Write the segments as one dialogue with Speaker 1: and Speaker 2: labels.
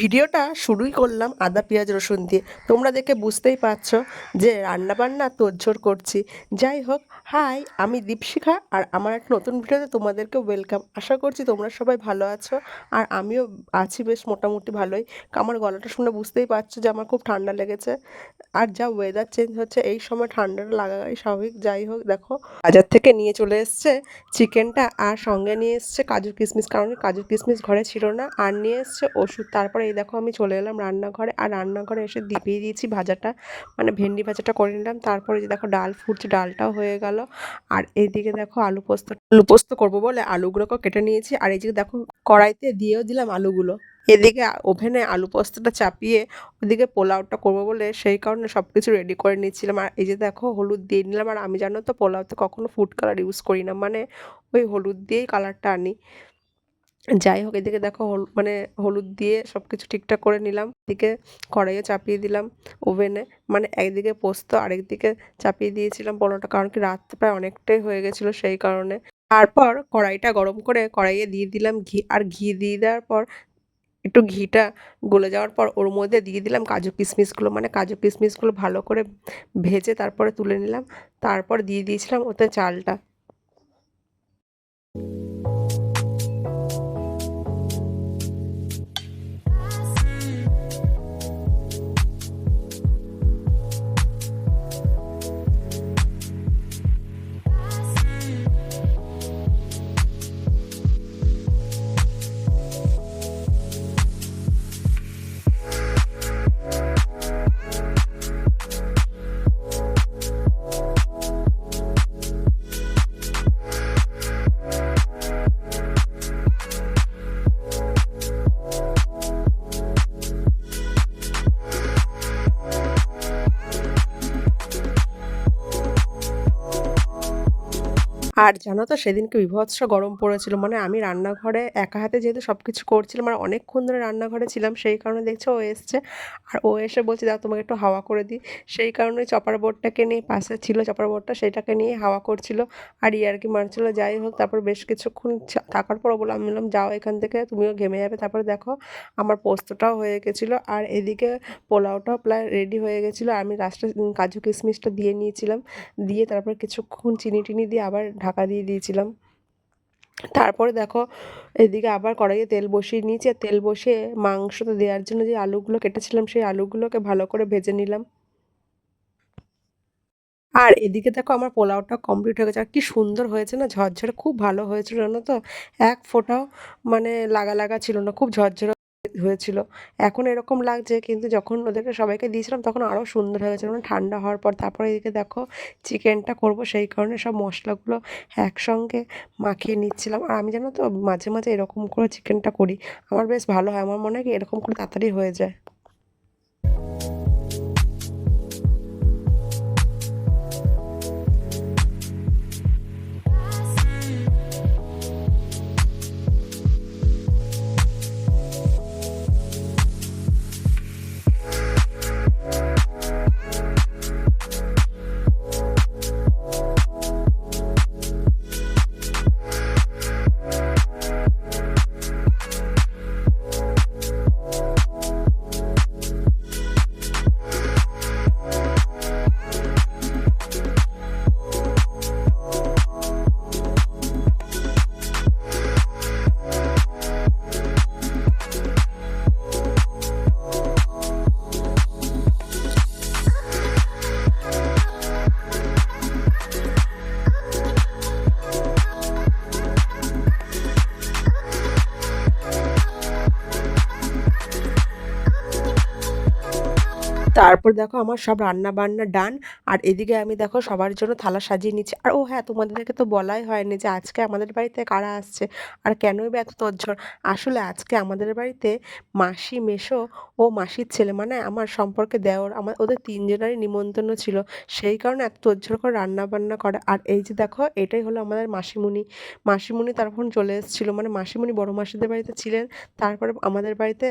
Speaker 1: ভিডিওটা শুরুই করলাম আদা, পেঁয়াজ, রসুন দিয়ে। তোমরা দেখে বুঝতেই পারছ যে রান্নাবান্না তোড়জোড় করছি। যাই হোক, হাই, আমি দীপশিখা আর আমার একটা নতুন ভিডিওতে তোমাদেরকে ওয়েলকাম আশা করছি তোমরা সবাই ভালো আছো আর আমিও আছি বেশ মোটামুটি ভালোই। আমার গলাটা শুনে বুঝতেই পারছ যে আমার খুব ঠান্ডা লেগেছে। আর যা ওয়েদার চেঞ্জ হচ্ছে, এই সময় ঠান্ডাটা লাগাই স্বাভাবিক। যাই হোক, দেখো, বাজার থেকে নিয়ে চলে এসছে চিকেনটা আর সঙ্গে নিয়ে এসছে কাজু কিশমিশ কারণ কাজু কিশমিশ ঘরে ছিল না, আর নিয়ে এসছে ওষুধ। তারপরে এই দেখো আমি চলে এলাম রান্নাঘরে। আর রান্নাঘরে এসে দিপিয়ে দিয়েছি ভাজাটা মানে ভেন্ডি ভাজাটা করে নিলাম। তারপরে যে দেখো ডাল ফুটছে, ডালটাও হয়ে গেল। আর এইদিকে দেখো আলু পোস্ত আলু পোস্ত করব বলে আলুগুলোকেও কেটে নিয়েছি। আর এই যে দেখো কড়াইতে দিয়েও দিলাম আলুগুলো। এদিকে ওভেনে আলু পোস্তটা চাপিয়ে ওদিকে পোলাওটা করব বলে সেই কারণে সব কিছু রেডি করে নিচ্ছিলাম। আর এই যে দেখো হলুদ দিয়ে নিলাম। আর আমি জানো তো পোলাওতে কখনো ফুড কালার ইউজ করি না। মানে ওই হলুদ দিয়েই কালারটা আনি। যাই হোক, এদিকে দেখো মানে হলুদ দিয়ে সব কিছু ঠিকঠাক করে নিলাম। এদিকে কড়াইয়ে চাপিয়ে দিলাম ওভেনে। মানে একদিকে পোস্ত, আরেকদিকে চাপিয়ে দিয়েছিলাম পোলাওটা কারণ কি রাত প্রায় অনেকটাই হয়ে গেছিল সেই কারণে। তারপর কড়াইটা গরম করে কড়াইয়ে দিয়ে দিলাম ঘি, আর ঘি দিয়ে দেওয়ার পর একটু ঘিটা গলে যাওয়ার পর ওর মধ্যে দিয়ে দিলাম কাজু কিশমিশগুলো। মানে কাজু কিশমিশগুলো ভালো করে ভেজে তারপরে তুলে নিলাম। তারপর দিয়ে দিয়েছিলাম ওতে চালটা। আর জানো তো সেদিনকে বীভৎস গরম পড়েছিল মানে আমি রান্নাঘরে একা হাতে যেহেতু সব কিছু করছিলাম আর অনেকক্ষণ ধরে রান্নাঘরে ছিলাম, সেই কারণে দেখছে ও এসছে। আর ও এসে বলছে, দাও তোমাকে একটু হাওয়া করে দিই। সেই কারণে চপার বোর্ডটাকে নিয়ে পাশে ছিল চপার বোর্ডটা সেইটাকে নিয়ে হাওয়া করছিল। আর ইয়ার্কি মারছিল, যাই হোক, তারপর বেশ কিছুক্ষণ থাকার পর বললাম আমি বললাম, যাও এখান থেকে, তুমিও ঘেমে যাবে। তারপরে দেখো, আমার পোস্তটাও হয়ে গেছিল। আর এদিকে পোলাওটাও প্রায় রেডি হয়ে গেছিল। আমি লাস্টে কাজু কিশমিশটা দিয়ে নিয়েছিলাম। দিয়ে তারপর কিছুক্ষণ চিনি টিনি দিয়ে আবার ঢাকা দিয়ে দিয়েছিলাম। তারপরে দেখো, এদিকে আবার কড়াইয়ে তেল বসিয়ে নিয়েছি। আর তেল বসিয়ে মাংসটা দেওয়ার জন্য যে আলুগুলো কেটেছিলাম, সেই আলুগুলোকে ভালো করে ভেজে নিলাম। আর এদিকে দেখো, আমার পোলাওটা কমপ্লিট হয়ে গেছে। আর কি সুন্দর হয়েছে না, ঝরঝরে, খুব ভালো হয়েছিল জানো তো? এক ফোঁটাও মানে লাগা লাগা ছিল না, খুব ঝরঝরে হয়েছিল। এখন এরকম লাগছে কিন্তু যখন ওদেরকে সবাইকে দিয়েছিলাম তখন আরও সুন্দর হয়ে মানে ঠান্ডা হওয়ার পর তারপরে এদিকে দেখো চিকেনটা করব, সেই কারণে সব মশলাগুলো একসঙ্গে মাখিয়ে নিচ্ছিলাম। আর আমি জানো তো মাঝে মাঝে এরকম করে চিকেনটা করি। আমার বেশ ভালো হয়। আমার মনে হয় এরকম করে তাড়াতাড়ি হয়ে যায়। তারপর দেখো আমার সব রান্না বান্না ডান আর এদিকে আমি দেখো সবার জন্য থালা সাজিয়ে নিচ্ছি। আর ও হ্যাঁ তোমাদেরকে তো বলাই হয়নি যে আজকে আমাদের বাড়িতে কারা আসছে, আর কেনই বা এত তোড়জোড় আসলে আজকে আমাদের বাড়িতে মাসি মেসো ও মাসির ছেলে মানে আমার সম্পর্কে দেওর আমার ওদের তিনজনেরই নিমন্ত্রণ ছিল। সেই কারণে এত তোড়জোড় করে রান্না বান্না করে। আর এই যে দেখো, এটাই হলো আমাদের মাসিমণি। মাসিমণি তখন চলে এসেছিল মানে মাসিমণি বড় মাসিদের বাড়িতে ছিলেন। তারপরে আমাদের বাড়িতে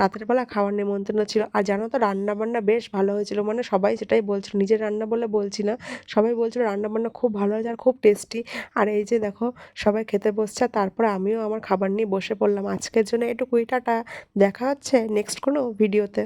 Speaker 1: রাতের বেলা খাওয়ার নিমন্ত্রণ ছিল। আর জানো তো রান্না বান্না বেশ ভালো হয়েছিল। মানে সবাই সেটাই বলছিল। নিজের রান্না বলে বলছি না। সবাই বলছিল রান্না বান্না খুব ভালো হয়েছে আর খুব টেস্টি আর এই যে দেখো, সবাই খেতে বসছে। তারপরে আমিও আমার খাবার নিয়ে বসে পড়লাম। আজকের জন্য এটুকুই, টাটা। দেখা হচ্ছে নেক্সট কোনো ভিডিওতে